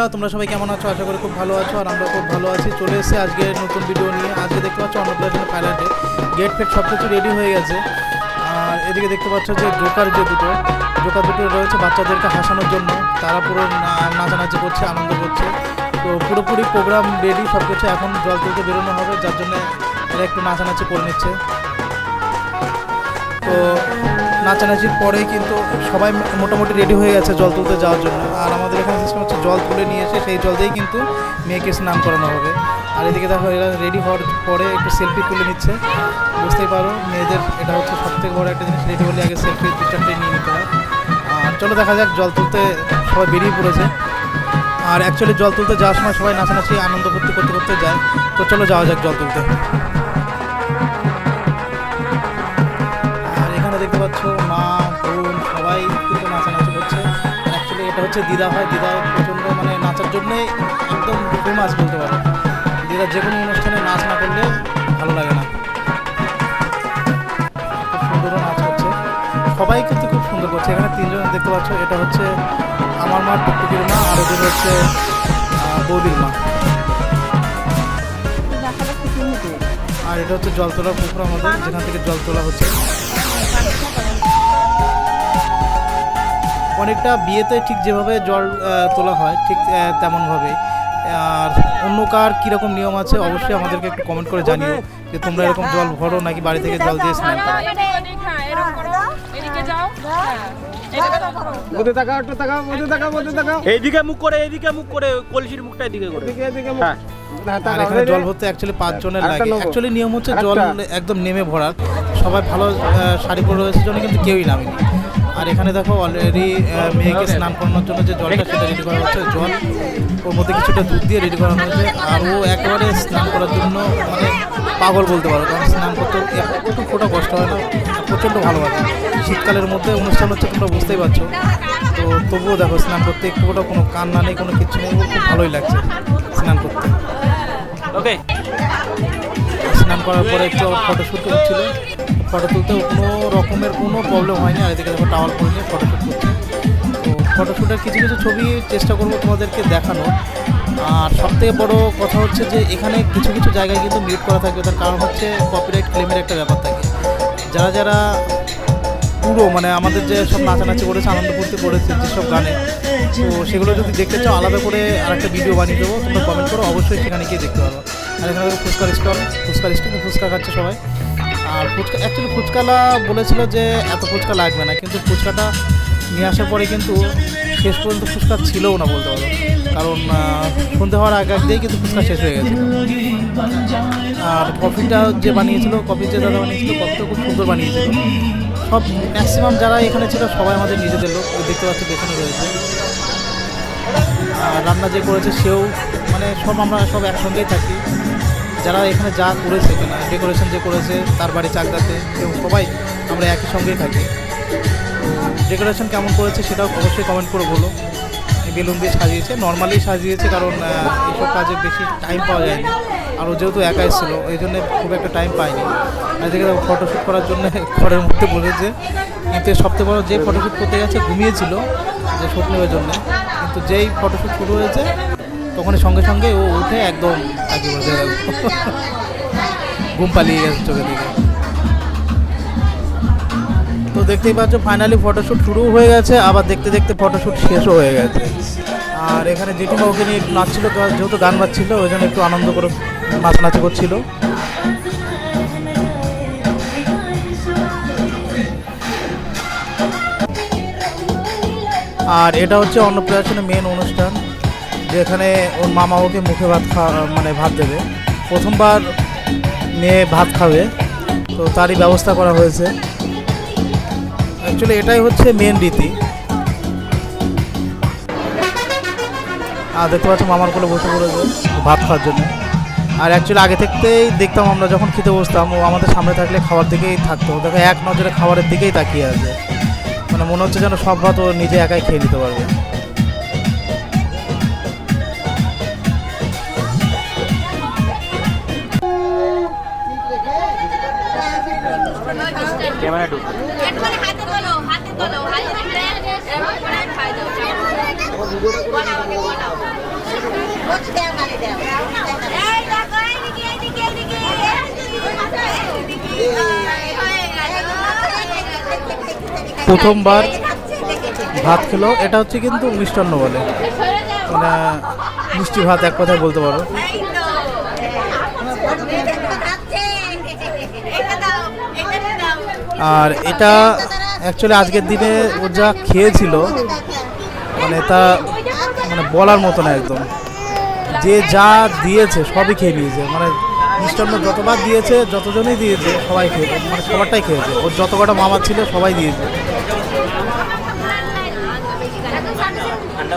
বন্ধুরা, তোমরা সবাই কেমন আছো? আশা করি খুব ভালো আছো, আর আমরা খুব ভালো আছি। চলে এসেছি আজকে নতুন ভিডিও নিয়ে। আজকে দেখতে পাচ্ছ অন্নপ্রাশনের ডে গেট ফেট সব কিছু রেডি হয়ে গেছে। আর এদিকে দেখতে পাচ্ছ যে জোকার যে দুটো জোকার দুটো রয়েছে বাচ্চাদেরকে হাসানোর জন্য। তারা পুরো নাচানাচি করছে, আনন্দ করছে। তো পুরোপুরি প্রোগ্রাম রেডি সব কিছু এখন জল তুলতে বেরোনো হবে, যার জন্য এরা একটু নাচানাচি করে নিচ্ছে। তো নাচানাচির পরেই কিন্তু সবাই মোটামুটি রেডি হয়ে গেছে জল তুলতে যাওয়ার জন্য। আর আমাদের এখানে সিস্টেম হচ্ছে জল তুলে নিয়ে এসে সেই জল দিয়েই কিন্তু মেয়েকে স্নান করানো হবে। আর এদিকে দেখো এরা রেডি হওয়ার পরে একটু সেলফি তুলে নিচ্ছে। বুঝতেই পারো, মেয়েদের এটা হচ্ছে সব থেকে বড় একটা জিনিস রেডি হলে আগে সেলফি দু চারটে নিয়ে নিতে হয়। আর চলো দেখা যাক, জল তুলতে সবাই বেরিয়ে পড়েছে। আর অ্যাকচুয়ালি জল তুলতে যাওয়ার সময় সবাই নাচানাচি, আনন্দ করতে করতে করতে যায়। তো চলো যাওয়া যাক জল তুলতে। দেখতে পাচ্ছ মা বোন সবাই কিন্তু নাচানাচি করছে। অ্যাকচুয়ালি এটা হচ্ছে দিদা হয় দিদা প্রচণ্ড মানে নাচার জন্যে একদম ফেমাস বলতে পারো। দিদা যে কোনো অনুষ্ঠানে নাচ না করলে ভালো লাগে না। খুব সুন্দরও নাচ করছে সবাই কিন্তু খুব সুন্দর করছে। এখানে তিনজন দেখতে পাচ্ছ এটা হচ্ছে আমার মা টুকটুকির মা আর ওদের হচ্ছে বৌদির মা। আর এটা হচ্ছে জল তোলার পুকুর আমাদের যেখান থেকে জল তোলা হচ্ছে। অনেকটা বিয়েতে ঠিক যেভাবে জল তোলা হয় ঠিক তেমনভাবে। আর অন্য কার কীরকম নিয়ম আছে অবশ্যই আমাদেরকে একটু কমেন্ট করে জানিও যে তোমরা এরকম জল ভরো নাকি বাড়ি থেকে জল দিয়ে স্নান করো। এইদিকে মুখ করে এইদিকে মুখ করে কলসির মুখটা এদিকে করে। এদিকে এদিকে হ্যাঁ। হ্যাঁ আর এখানে জল ভরতে অ্যাকচুয়ালি পাঁচজনের লাগে। অ্যাকচুয়ালি নিয়ম হচ্ছে জল একদম নেমে ভরার। সবাই ভালো শাড়ি পরে রয়েছে জন্য কিন্তু কেউই নামেনি। আর এখানে দেখো অলরেডি মেয়েকে স্নান করানোর জন্য যে জলটা সেটা রেডি করা হচ্ছে জল। ওর মধ্যে কিছুটা দুধ দিয়ে রেডি করানো হয়েছে। আর ও একেবারে স্নান করার জন্য মানে পাগল বলতে পারো কারণ স্নান করতে একটু ফোটা কষ্ট হয় না প্রচণ্ড ভালোবাসে। শীতকালের মধ্যে অনুষ্ঠান হচ্ছে তোমরা বুঝতেই পারছ। তো তবুও দেখো স্নান করতে একটু ফোটা কোনো কান্না নেই কোনো কিছু নেই খুব ভালোই লাগছে স্নান করতে। ওকে স্নান করার পরে একটু ফটোশ্যুট হচ্ছিল ফটো তুলতে কোনো রকমের কোনো প্রবলেম হয়নি। আর এদিকে দেখো টাওয়ার পরে নিয়ে ফটোশ্যুট করছে। তো ফটোশ্যুটের কিছু কিছু ছবি চেষ্টা করব তোমাদেরকে দেখানো আর সব থেকে বড়ো কথা হচ্ছে যে, এখানে কিছু কিছু জায়গায় কিন্তু মিউট করা থাকবে। তার কারণ হচ্ছে কপিরাইট ক্লেমের একটা ব্যাপার থাকে। যারা যারা পুরো মানে আমাদের যে সব নাচানাচি করেছে আনন্দ করতে করেছে যেসব গানে, তো সেগুলো যদি দেখতে চাও, আলাদা করে আর একটা ভিডিও বানিয়ে দেবো। তোমরা কমেন্ট করো, অবশ্যই সেখানে গিয়ে দেখতে পারো। আর এখানে ফুচকার স্টল ফুচকার স্টলে ফুচকা খাচ্ছে সবাই। আর ফুচকা অ্যাকচুয়ালি ফুচকালা বলেছিল যে এত ফুচকা লাগবে না, কিন্তু ফুচকাটা নিয়ে আসার পরে কিন্তু শেষ পর্যন্ত ফুচকা ছিলও না বলতে পারো। কারণ সন্ধে হওয়ার আগে আগেই কিন্তু ফুচকা শেষ হয়ে গেছে। আর কফিটা যে বানিয়েছিল, কফি যে দাদা বানিয়েছিল, কফিটা খুব সুন্দর বানিয়েছিল। সব ম্যাক্সিমাম যারা এখানে ছিল, সবাই আমাদের নিজেদের লোক দেখতে পাচ্ছি পেছনে রয়েছে। আর রান্না যে করেছে সেও মানে সব আমরা সব একসঙ্গেই থাকি। যারা এখানে যা করেছে, কিনা ডেকোরেশন যে করেছে, তার বাড়ি চাকদাতে এবং সবাই আমরা একই সঙ্গেই থাকি। ডেকোরেশন কেমন করেছে সেটাও অবশ্যই কমেন্ট করে বলো। বেলুন দিয়ে সাজিয়েছে। নর্মালি সাজিয়েছে কারণ এইসব কাজে বেশি টাইম পাওয়া যায়নি। আর ও যেহেতু একা এসেছিল এই জন্য খুব একটা টাইম পায়নি। আর এদিকে ফটোশ্যুট করার জন্য ঘরের মধ্যে বলেছে কিন্তু সবথেকে বড় যে ফটোশ্যুট করতে গেছে, ঘুমিয়েছিল যে নেওয়ার জন্য। কিন্তু যেই ফটোশ্যুট শুরু হয়েছে তখনই সঙ্গে সঙ্গে ও উঠে একদম ঘুম পালিয়ে গেছে চোখে দিকে। তো দেখতেই পাচ্ছ ফাইনালি ফটোশ্যুট শুরু হয়ে গেছে, আবার দেখতে দেখতে ফটোশ্যুট শেষও হয়ে গেছে। আর এখানে জেঠিমা ওকে নিয়ে নাচছিল যেহেতু গান বাজছিল, ওই জন্য একটু আনন্দ করে নাচানাচি করছিল। আর এটা হচ্ছে অন্নপ্রাশনের মেন অনুষ্ঠান। যেখানে ওর মামা ওকে মুখে ভাত খাওয়া মানে ভাত দেবে। প্রথমবার মেয়ে ভাত খাবে, তো তারই ব্যবস্থা করা হয়েছে। অ্যাকচুয়ালি এটাই হচ্ছে মেন রীতি। আর দেখতে পাচ্ছ মামার কোলে বসে পড়েছে ভাত খাওয়ার জন্য। আর অ্যাকচুয়ালি আগে থেকেই দেখতাম আমরা যখন খেতে বসতাম, ও আমাদের সামনে থাকলে খাওয়ার দিকেই থাকতো। দেখো এক নজরে খাবারের দিকেই তাকিয়ে আছে। মানে মনে হচ্ছে যেন সব ভাত ও নিজে একাই খেয়ে নিতে পারবে। খাই দাও প্রথমবার ভাত খেলো। এটা হচ্ছে কিন্তু মিষ্টান্ন বলে। মানে মিষ্টি ভাত এক কথায় বলতে পারো। আর এটা অ্যাকচুয়ালি আজকের দিনে ও যা খেয়েছিল মানে তা মানে বলার মতো না একদম। যে যা দিয়েছে সবই খেয়ে নিয়েছে। মানে মিষ্টান্ন যতবার দিয়েছে যতজনই দিয়েছে সবাই খেয়ে মানে সবারটাই খেয়েছে। ওর যত কটা মামা ছিল সবাই দিয়েছে। ঠান্ডা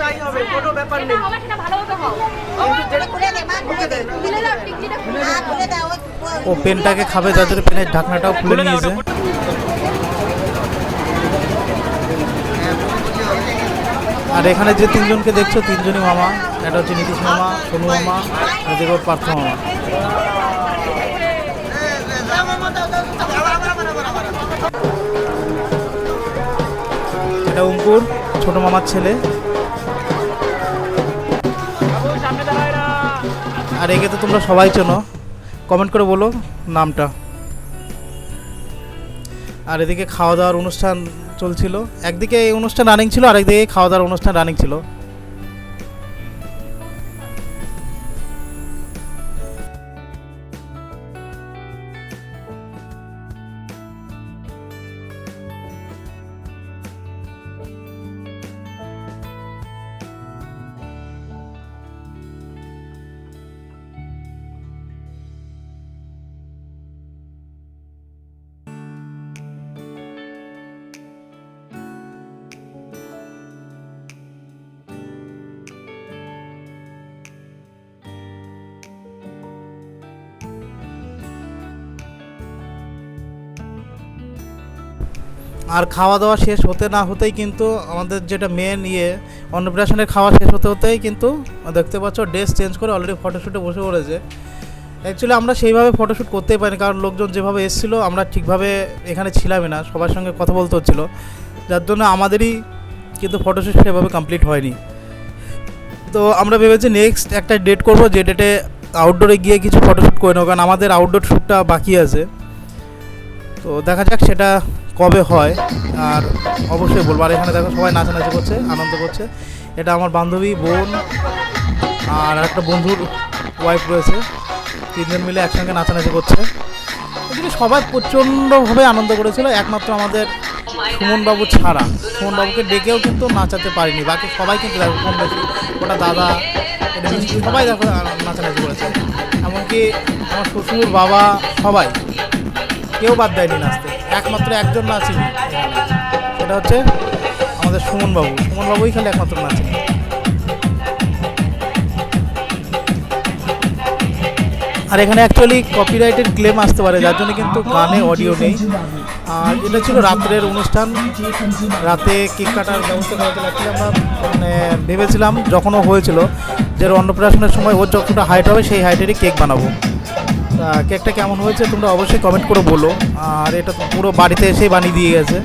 তাই হবে কোনো ব্যাপার নেই। ও পেনটাকে খাবে জন্য পেনের ঢাকনাটাও খুলে নিয়েছে। আর এখানে যে তিনজনকে দেখছ তিনজনই মামা এটা হচ্ছে নীতিশ মামা সোনু মামা আর এদিকে পার্থ মামা। এটা অঙ্কুর ছোট মামার ছেলে। আর একে তো তোমরা সবাই চেনো। কমেন্ট করে বলো নামটা। আর এদিকে খাওয়া দাওয়ার অনুষ্ঠান চলছিল। একদিকে এই অনুষ্ঠান রানিং ছিল আর একদিকে খাওয়া দাওয়ার অনুষ্ঠান রানিং ছিল। আর খাওয়া দাওয়া শেষ হতে না হতেই কিন্তু আমাদের যেটা মেন ইয়ে অন্নপ্রাশনের খাওয়া শেষ হতে হতেই কিন্তু, দেখতে পাচ্ছ ড্রেস চেঞ্জ করে অলরেডি ফটোশ্যুটে বসে পড়েছে। অ্যাকচুয়ালি আমরা সেইভাবে ফটোশ্যুট করতেই পারিনি, কারণ লোকজন যেভাবে এসেছিল, আমরা ঠিকভাবে এখানে ছিলামই না, সবার সঙ্গে কথা বলতে হচ্ছিল। যার জন্য আমাদেরই কিন্তু ফটোশ্যুট সেভাবে কমপ্লিট হয়নি। তো আমরা ভেবেছি নেক্সট একটা ডেট করব, যে ডেটে আউটডোরে গিয়ে কিছু ফটোশ্যুট করে নেব, কারণ আমাদের আউটডোর শ্যুটটা বাকি আছে। তো দেখা যাক সেটা কবে হয়, আর অবশ্যই বলব। আর এখানে দেখো সবাই নাচানাচি করছে, আনন্দ করছে। এটা আমার বান্ধবী, বোন, আর একটা বন্ধুর ওয়াইফ রয়েছে। তিনজন মিলে একসঙ্গে নাচানাচি করছে। এদিকে সবাই প্রচণ্ডভাবে আনন্দ করেছিল, একমাত্র আমাদের সুমনবাবু ছাড়া। সুমনবাবুকে ডেকেও কিন্তু নাচাতে পারিনি, বাকি সবাই কিন্তু দেখো কম বেশি, ওটা দাদা সবাই দেখো নাচানাচি করেছে। এমনকি আমার শ্বশুর, বাবা, সবাই, কেউ বাদ দেয়নি নাচতে। একমাত্র একজন নাচেনি সেটা হচ্ছে আমাদের সুমনবাবু। সুমনবাবুই খালি একমাত্র নাচেনি আর এখানে অ্যাকচুয়ালি কপিরাইটের ক্লেম আসতে পারে, যার জন্য কিন্তু গানে অডিও নেই। আর এটা ছিল রাত্রের অনুষ্ঠান। রাতে কেক কাটার ব্যবস্থা করা হয়েছিল আমরা মানে ভেবেছিলাম যখনও হয়েছিল যে অন্নপ্রাশনের সময় ওর যতটা হাইট হবে, সেই হাইটেরই কেক বানাবো। কেকটা কেমন হয়েছে তোমরা অবশ্যই কমেন্ট করে বলো। আর এটা তো পুরো বাড়িতে এসেই বানিয়ে দিয়ে গেছে।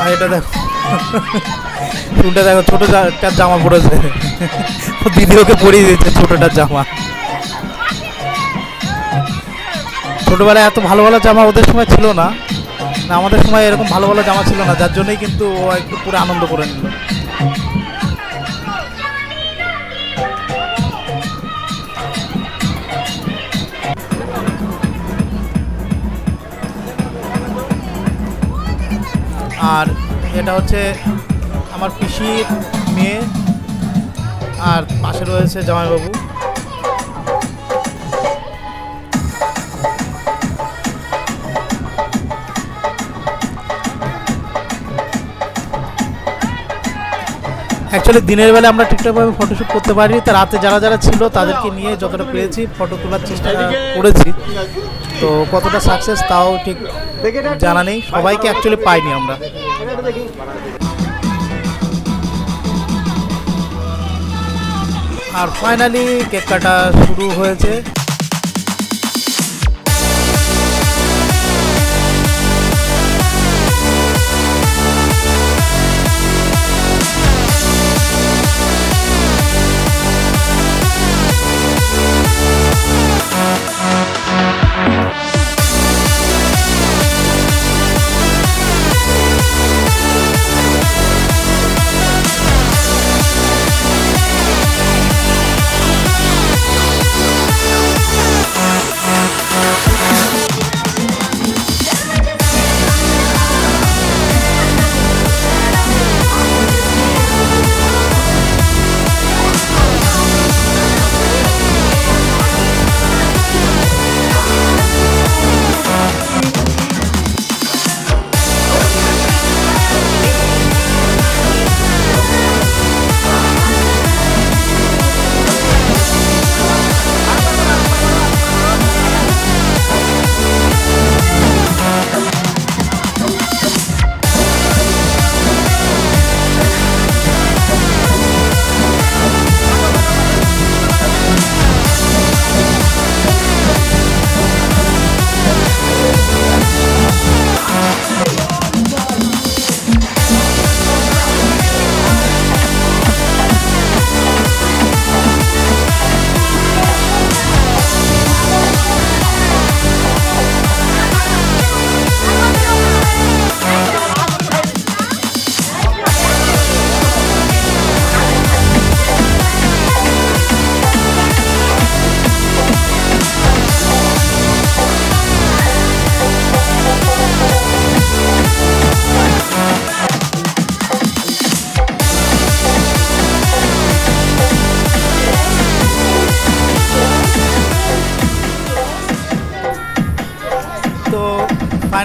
আর এটা দেখো। চুলটা দেখো ছোট জা- একটা জামা পড়েছে দিদি ওকে পরিয়ে দিয়েছে ছোটটার জামা। ছোটবেলায় এত ভালো ভালো জামা ওদের সময় ছিল না। না, আমাদের সময় এরকম ভালো ভালো জামা ছিল না, যার জন্যই কিন্তু ও একটু পুরো আনন্দ করে নিল। আর এটা হচ্ছে আমার পিসির মেয়ে, আর পাশে রয়েছে জামাইবাবু। অ্যাকচুয়ালি দিনের বেলা আমরা ঠিকঠাকভাবে ফটোশ্যুট করতে পারিনি, তা রাতে যারা যারা ছিল তাদেরকে নিয়ে যতটা পেরেছি ফটো তোলার চেষ্টা করেছি। তো কতটা সাকসেস তাও ঠিক জানা নেই, সবাইকে অ্যাকচুয়ালি পাইনি আমরা। আর ফাইনালি কেক কাটা শুরু হয়েছে।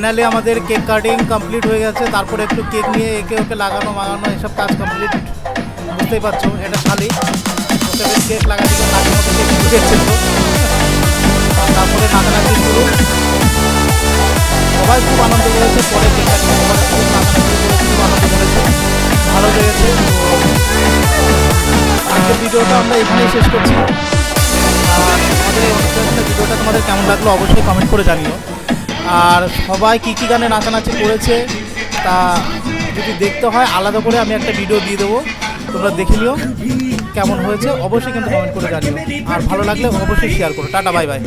ফাইনালি আমাদের কেক কাটিং কমপ্লিট হয়ে গেছে। তারপরে একটু কেক নিয়ে একে ওকে লাগানো, মাগানো, এসব কাজ কমপ্লিট বুঝতেই পারছ, এটা শালি। ওকে কেক লাগা দিকে নাচের মতো কেক ঢুকেছিল তারপরে নাচানাচি শুরু। সবাই খুব আনন্দ করেছে। পরে কেক খুব আনন্দ করেছে। ভালো লেগেছে। আজকের ভিডিওটা আমরা এখানেই শেষ করছি। আর আমাদের ভিডিওটা তোমাদের কেমন লাগল অবশ্যই কমেন্ট করে জানিও। আর সবাই কী কী গানে নাচানাচি করেছে তা যদি দেখতে হয়, আলাদা করে আমি একটা ভিডিও দিয়ে দেবো। তোমরা দেখে নিও কেমন হয়েছে। অবশ্যই কিন্তু কমেন্ট করে জানিও। আর ভালো লাগলে অবশ্যই শেয়ার করো। Tata bye bye